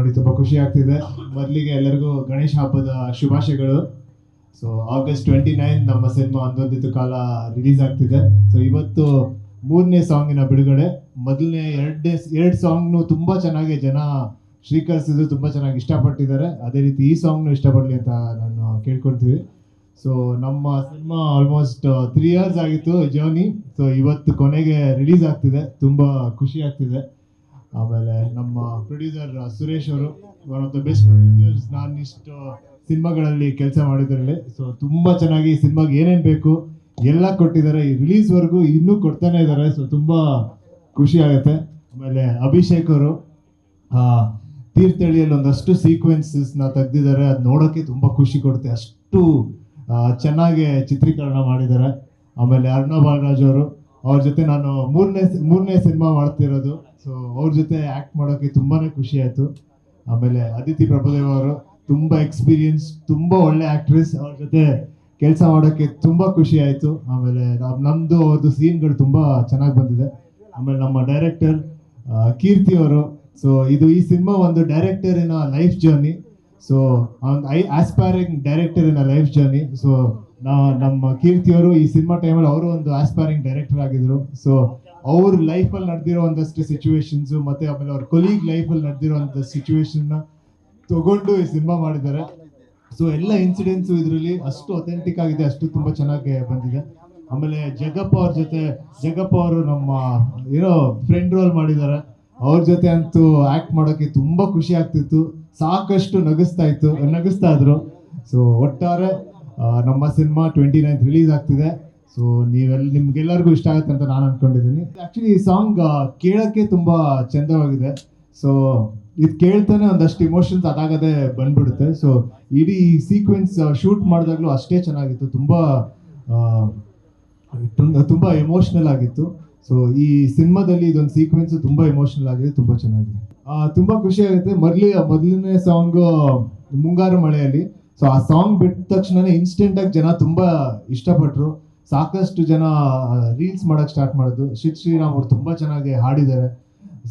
ನೋಡಿ ತುಂಬ ಖುಷಿ ಆಗ್ತಿದೆ. ಮೊದಲಿಗೆ ಎಲ್ಲರಿಗೂ ಗಣೇಶ ಹಬ್ಬದ ಶುಭಾಶಯಗಳು. ಸೊ ಆಗಸ್ಟ್ ಟ್ವೆಂಟಿ ನೈನ್ ನಮ್ಮ ಸಿನಿಮಾ ಅಂದೊಂದಿತ್ತು ಕಾಲ ರಿಲೀಸ್ ಆಗ್ತಿದೆ. ಸೊ ಇವತ್ತು ಮೂರನೇ ಸಾಂಗಿನ ಬಿಡುಗಡೆ. ಮೊದಲನೇ ಎರಡನೇ, ಎರಡು ಸಾಂಗ್ನು ತುಂಬ ಚೆನ್ನಾಗಿ ಜನ ಸ್ವೀಕರಿಸಿದ್ರು ತುಂಬ ಚೆನ್ನಾಗಿ ಇಷ್ಟಪಟ್ಟಿದ್ದಾರೆ. ಅದೇ ರೀತಿ ಈ ಸಾಂಗ್ನು ಇಷ್ಟಪಡಲಿ ಅಂತ ನಾನು ಕೇಳ್ಕೊಳ್ತೀವಿ. ಸೊ ನಮ್ಮ ಸಿನಿಮಾ ಆಲ್ಮೋಸ್ಟ್ ತ್ರೀ ಇಯರ್ಸ್ ಆಗಿತ್ತು ಜರ್ನಿ ಸೊ ಇವತ್ತು ಕೊನೆಗೆ ರಿಲೀಸ್ ಆಗ್ತಿದೆ. ತುಂಬ ಖುಷಿ ಆಗ್ತಿದೆ. ಆಮೇಲೆ ನಮ್ಮ ಪ್ರೊಡ್ಯೂಸರ್ ಸುರೇಶ್ ಅವರು one of the best producers ನಾನು ಸಿನಿಮಾಗಳಲ್ಲಿ ಕೆಲಸ ಮಾಡಿದ್ರಲ್ಲಿ. ಸೊ ತುಂಬ ಚೆನ್ನಾಗಿ ಸಿನಿಮಾಗೆ ಏನೇನು ಬೇಕು ಎಲ್ಲ ಕೊಟ್ಟಿದ್ದಾರೆ. ಈ ರಿಲೀಸ್ವರೆಗೂ ಇನ್ನೂ ಕೊಡ್ತಾನೆ ಇದ್ದಾರೆ. ಸೊ ತುಂಬ ಖುಷಿ ಆಗುತ್ತೆ. ಆಮೇಲೆ ಅಭಿಷೇಕ್ ಅವರು ತೀರ್ಥಹಳ್ಳಿಯಲ್ಲಿ ಒಂದಷ್ಟು ಸೀಕ್ವೆನ್ಸಸ್ನ ತೆಗ್ದಿದ್ದಾರೆ. ಅದು ನೋಡೋಕ್ಕೆ ತುಂಬ ಖುಷಿ ಕೊಡುತ್ತೆ. ಅಷ್ಟು ಚೆನ್ನಾಗಿ ಚಿತ್ರೀಕರಣ ಮಾಡಿದ್ದಾರೆ. ಆಮೇಲೆ ಅರ್ಣ ಬಾಲರಾಜ್ ಅವರು ಅವ್ರ ಜೊತೆ ನಾನು ಮೂರನೇ ಮೂರನೇ ಸಿನಿಮಾ ಮಾಡ್ತಿರೋದು. ಸೊ ಅವ್ರ ಜೊತೆ ಆ್ಯಕ್ಟ್ ಮಾಡೋಕ್ಕೆ ತುಂಬಾ ಖುಷಿ ಆಯಿತು. ಆಮೇಲೆ ಅದಿತಿ ಪ್ರಭುದೇವ್ ಅವರು ತುಂಬ ಎಕ್ಸ್ಪೀರಿಯನ್ಸ್ ತುಂಬ ಒಳ್ಳೆ ಆ್ಯಕ್ಟ್ರೆಸ್ ಅವ್ರ ಜೊತೆ ಕೆಲಸ ಮಾಡೋಕ್ಕೆ ತುಂಬ ಖುಷಿ ಆಯಿತು. ಆಮೇಲೆ ನಮ್ಮದು ಅವ್ರದ್ದು ಸೀನ್ಗಳು ತುಂಬ ಚೆನ್ನಾಗಿ ಬಂದಿದೆ. ಆಮೇಲೆ ನಮ್ಮ ಡೈರೆಕ್ಟರ್ ಕೀರ್ತಿ ಅವರು. ಸೊ ಇದು ಈ ಸಿನಿಮಾ ಒಂದು ಡೈರೆಕ್ಟರಿನ life journey so I aspiring director in life journey so ನಾ ನಮ್ಮ ಕೀರ್ತಿಯವರು ಈ ಸಿನಿಮಾ ಟೈಮಲ್ಲಿ ಅವರು ಒಂದು ಆಸ್ಪೈರಿಂಗ್ ಡೈರೆಕ್ಟರ್ ಆಗಿದ್ರು. ಸೊ ಅವ್ರ ಲೈಫಲ್ಲಿ ನಡೆದಿರೋ ಒಂದಷ್ಟು ಸಿಚುವೇಶನ್ಸು ಮತ್ತೆ ಆಮೇಲೆ ಅವ್ರ ಕೊಲೀಗ್ ಲೈಫಲ್ಲಿ ನಡೆದಿರೋ ಅಂಥ ಸಿಚುವೇಶನ್ನ ತಗೊಂಡು ಈ ಸಿನಿಮಾ ಮಾಡಿದ್ದಾರೆ. ಸೊ ಎಲ್ಲ ಇನ್ಸಿಡೆಂಟ್ಸು ಇದರಲ್ಲಿ ಅಷ್ಟು ಅಥೆಂಟಿಕ್ ಆಗಿದೆ, ಅಷ್ಟು ತುಂಬ ಚೆನ್ನಾಗಿ ಬಂದಿದೆ. ಆಮೇಲೆ ಜಗಪ್ಪ ಅವ್ರ ಜೊತೆ ಜಗಪ್ಪ ಅವರು ನಮ್ಮ, ಏನೋ ಫ್ರೆಂಡ್ ರೋಲ್ ಮಾಡಿದ್ದಾರೆ. ಅವ್ರ ಜೊತೆ ಅಂತೂ ಆಕ್ಟ್ ಮಾಡೋಕೆ ತುಂಬಾ ಖುಷಿ ಆಗ್ತಿತ್ತು. ಸಾಕಷ್ಟು ನಗಿಸ್ತಾ ಇತ್ತು, ನಗಿಸ್ತಾ ಇದ್ರು. ಸೊ ಒಟ್ಟಾರೆ ನಮ್ಮ ಸಿನಿಮಾ ಟ್ವೆಂಟಿ ನೈನ್ತ್ ರಿಲೀಸ್ ಆಗ್ತಿದೆ. ಸೊ ನೀವೆಲ್ಲ ನಿಮ್ಗೆಲ್ಲರಿಗೂ ಇಷ್ಟ ಆಗುತ್ತೆ ಅಂತ ನಾನು ಅನ್ಕೊಂಡಿದ್ದೀನಿ. ಆಕ್ಚುಲಿ ಈ ಸಾಂಗ್ ಕೇಳೋಕ್ಕೆ ತುಂಬಾ ಚಂದವಾಗಿದೆ. ಸೊ ಇದು ಕೇಳ್ತಾನೆ ಒಂದಷ್ಟು ಇಮೋಷನ್ಸ್ ಅದಾಗದೆ ಬಂದ್ಬಿಡುತ್ತೆ. ಸೊ ಇಡೀ ಸೀಕ್ವೆನ್ಸ್ ಶೂಟ್ ಮಾಡಿದಾಗಲೂ ಅಷ್ಟೇ ಚೆನ್ನಾಗಿತ್ತು. ತುಂಬ ತುಂಬ- ಎಮೋಷ್ನಲ್ ಎಮೋಷನಲ್ ಆಗಿತ್ತು. ಸೊ ಈ ಸಿನಿಮಾದಲ್ಲಿ ಇದೊಂದು ಸೀಕ್ವೆನ್ಸ್ ತುಂಬಾ ಎಮೋಷನಲ್ ಆಗಿದೆ, ತುಂಬಾ ಚೆನ್ನಾಗಿದೆ. ತುಂಬಾ ಖುಷಿ ಆಗುತ್ತೆ. ಮೊದಲಿ, ಮೊದಲನೇ ಸಾಂಗ್ ಮುಂಗಾರು ಮಳೆಯಲ್ಲಿ. ಸೊ ಆ ಸಾಂಗ್ ಬಿಟ್ಟ ತಕ್ಷಣನೇ ಇನ್ಸ್ಟೆಂಟ್ ಆಗಿ ಜನ ತುಂಬಾ ಇಷ್ಟಪಟ್ರು. ಸಾಕಷ್ಟು ಜನ ರೀಲ್ಸ್ ಮಾಡಕ್ ಸ್ಟಾರ್ಟ್ ಮಾಡಿದ್ರು. ಶಿತ್ ಶ್ರೀರಾಮ್ ಅವರು ತುಂಬಾ ಚೆನ್ನಾಗಿ ಹಾಡಿದ್ದಾರೆ.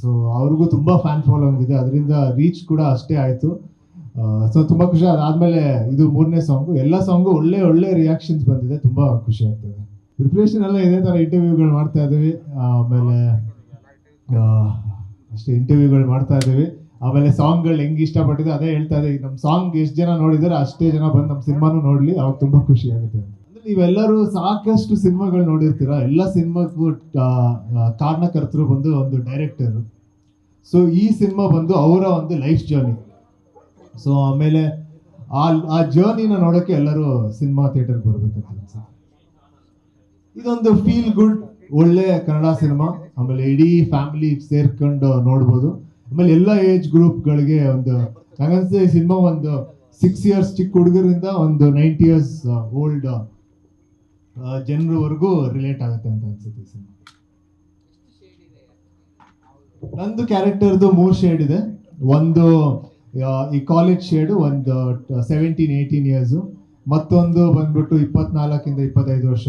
ಸೊ ಅವ್ರಿಗೂ ತುಂಬಾ ಫ್ಯಾನ್ ಫಾಲೋವಿಂಗ್ ಇದೆ. ಅದರಿಂದ ರೀಚ್ ಕೂಡ ಅಷ್ಟೇ ಆಯ್ತು. ಸೊ ತುಂಬಾ ಖುಷಿ ಅದಾದ್ಮೇಲೆ ಇದು ಮೂರನೇ ಸಾಂಗು ಎಲ್ಲ ಸಾಂಗು ಒಳ್ಳೆ ಒಳ್ಳೆ ರಿಯಾಕ್ಷನ್ಸ್ ಬಂದಿದೆ. ತುಂಬಾ ಖುಷಿ ಆಗ್ತದೆ. ಪ್ರಿಪ್ರೇಷನ್ ಎಲ್ಲ ಇದೇ ತರ ಇಂಟರ್ವ್ಯೂಗಳು ಮಾಡ್ತಾ ಇದ್ದೀವಿ. ಆಮೇಲೆ ಅಷ್ಟು ಇಂಟರ್ವ್ಯೂಗಳು ಮಾಡ್ತಾ ಇದ್ದೀವಿ. ಆಮೇಲೆ ಸಾಂಗ್ಗಳು ಹೆಂಗ್ ಇಷ್ಟಪಟ್ಟಿದೆ ಅದೇ ಹೇಳ್ತಾ ಇದೆ ನಮ್ಮ ಸಾಂಗ್ ಎಷ್ಟು ಜನ ನೋಡಿದಾರೆ ಅಷ್ಟೇ ಜನ ಬಂದು ನಮ್ಮ ಸಿನಿಮಾನು ನೋಡ್ಲಿ, ಅವಾಗ ತುಂಬಾ ಖುಷಿ ಆಗುತ್ತೆ ಅಂದ್ರೆ ನೀವೆಲ್ಲರೂ ಸಾಕಷ್ಟು ಸಿನಿಮಾಗಳು ನೋಡಿರ್ತೀರ? ಎಲ್ಲ ಸಿನಿಮಾಕ್ಕೂ ಕಾರಣಕರ್ತರು ಬಂದು ಒಂದು ಡೈರೆಕ್ಟರ್ ಸೊ ಈ ಸಿನಿಮಾ ಬಂದು ಅವರ ಒಂದು ಲೈಫ್ ಜರ್ನಿ ಸೊ ಆಮೇಲೆ ಆ ಆ ಜರ್ನಿನ ನೋಡೋಕೆ ಎಲ್ಲರೂ ಸಿನಿಮಾ ಥಿಯೇಟರ್ಗೆ ಬರಬೇಕು ಅನ್ಸುತ್ತೆ. ಇದೊಂದು ಫೀಲ್ ಗುಡ್ ಒಳ್ಳೆ ಕನ್ನಡ ಸಿನಿಮಾ ಆಮೇಲೆ ಇಡೀ ಫ್ಯಾಮಿಲಿ ಸೇರ್ಕೊಂಡು ನೋಡ್ಬೋದು. ಆಮೇಲೆ ಎಲ್ಲ ಏಜ್ ಗ್ರೂಪ್ಗಳಿಗೆ ಒಂದು ನಂಗನ್ಸುತ್ತೆ ಈ ಸಿನಿಮಾ ಒಂದು ಸಿಕ್ಸ್ ಇಯರ್ಸ್ ಚಿಕ್ಕ ಹುಡುಗರಿಂದ ಒಂದು ನೈಂಟಿ ಇಯರ್ಸ್ ಓಲ್ಡ್ ಜನರವರೆಗೂ ರಿಲೇಟ್ ಆಗುತ್ತೆ ಅಂತ ಅನ್ಸುತ್ತೆ ಸಿನಿಮಾ ನಂದು ಕ್ಯಾರೆಕ್ಟರ್ದು ಮೂರು ಶೇಡ್ ಇದೆ. ಒಂದು ಈ ಕಾಲೇಜ್ ಶೇಡು ಒಂದು ಸೆವೆಂಟೀನ್ ಏಯ್ಟೀನ್ ಇಯರ್ಸು ಮತ್ತೊಂದು ಬಂದ್ಬಿಟ್ಟು ಇಪ್ಪತ್ನಾಲ್ಕಿಂದ ಇಪ್ಪತ್ತೈದು ವರ್ಷ.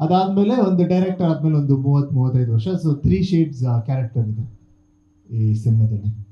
ಅದಾದ್ಮೇಲೆ ಒಂದು ಡೈರೆಕ್ಟರ್ ಆದ್ಮೇಲೆ ಒಂದು ಮೂವತ್ತ್ ಮೂವತ್ತೈದು ವರ್ಷ. ಸೊ ತ್ರೀ ಶೇಡ್ಸ್ ಕ್ಯಾರೆಕ್ಟರ್ ಇದೆ ಈ ಸಿನಿಮಾದಲ್ಲಿ.